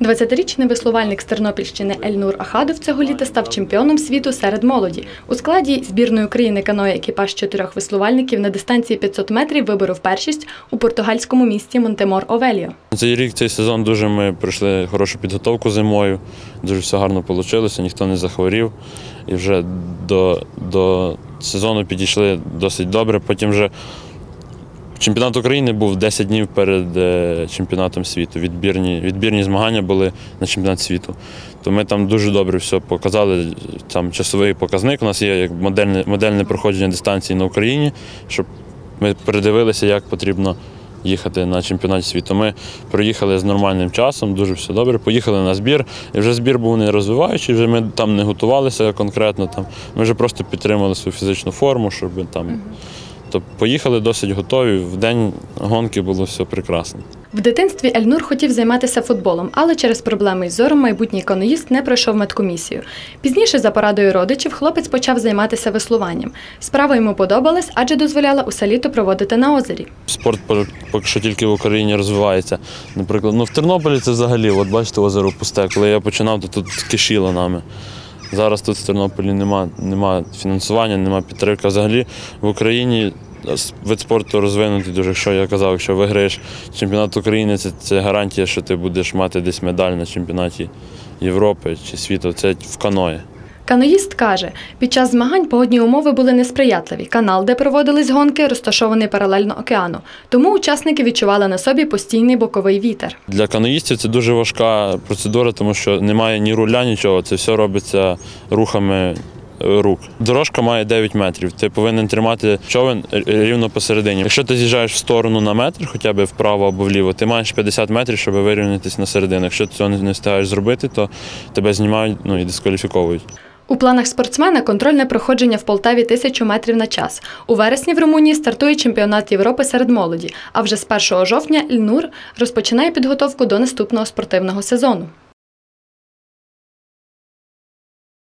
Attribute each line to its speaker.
Speaker 1: 20-річний веслувальник з Тернопільщини Ельнур Ахадов цього літа став чемпіоном світу серед молоді. У складі збірної України каноє екіпаж чотирьох веслувальників на дистанції 500 метрів виборов першість у португальському місті Монтемор Овеліо.
Speaker 2: Цей рік, цей сезон дуже ми пройшли хорошу підготовку зимою. Дуже все гарно вийшло, ніхто не захворів. І вже до, до сезону підійшли досить добре. Потім вже чемпіонат України був 10 днів перед е, чемпіонатом світу. Відбірні, відбірні змагання були на чемпіонат світу. То ми там дуже добре все показали. Там часовий показник. У нас є як модельне, модельне проходження дистанції на Україні, щоб ми передивилися, як потрібно їхати на чемпіонат світу. Ми проїхали з нормальним часом, дуже все добре. Поїхали на збір. І вже збір був не розвиваючий, вже ми там не готувалися конкретно. Там. Ми вже просто підтримали свою фізичну форму, щоб там. То поїхали досить готові. В день гонки було все прекрасно.
Speaker 1: В дитинстві Ельнур хотів займатися футболом, але через проблеми із зором майбутній каноїст не пройшов медкомісію. Пізніше, за порадою родичів, хлопець почав займатися веслуванням. Справа йому подобалась, адже дозволяла усе літо проводити на озері.
Speaker 2: Спорт поки що тільки в Україні розвивається. Наприклад, ну в Тернополі це взагалі, от бачите, озеро пусте. Коли я починав, то тут кишіло нами. Зараз тут в Тернополі нема, нема фінансування, нема підтримки. Взагалі в Україні вид спорту розвинутий дуже. Якщо я казав, якщо виграєш чемпіонат України, це, це гарантія, що ти будеш мати десь медаль на чемпіонаті Європи чи світу. Це в каної.
Speaker 1: Каноїст каже, під час змагань погодні умови були несприятливі. Канал, де проводились гонки, розташований паралельно океану. Тому учасники відчували на собі постійний боковий вітер.
Speaker 2: Для каноїстів це дуже важка процедура, тому що немає ні руля, нічого. Це все робиться рухами е, рук. Дорожка має 9 метрів. Ти повинен тримати човен рівно посередині. Якщо ти з'їжджаєш в сторону на метр, хоча б вправо або вліво, ти маєш 50 метрів, щоб вирівнятися на середину. Якщо ти цього не встигаєш зробити, то тебе знімають ну, і дискваліфіковують.
Speaker 1: У планах спортсмена контрольне проходження в Полтаві тисячу метрів на час. У вересні в Румунії стартує чемпіонат Європи серед молоді. А вже з 1 жовтня Ільнур розпочинає підготовку до наступного спортивного сезону.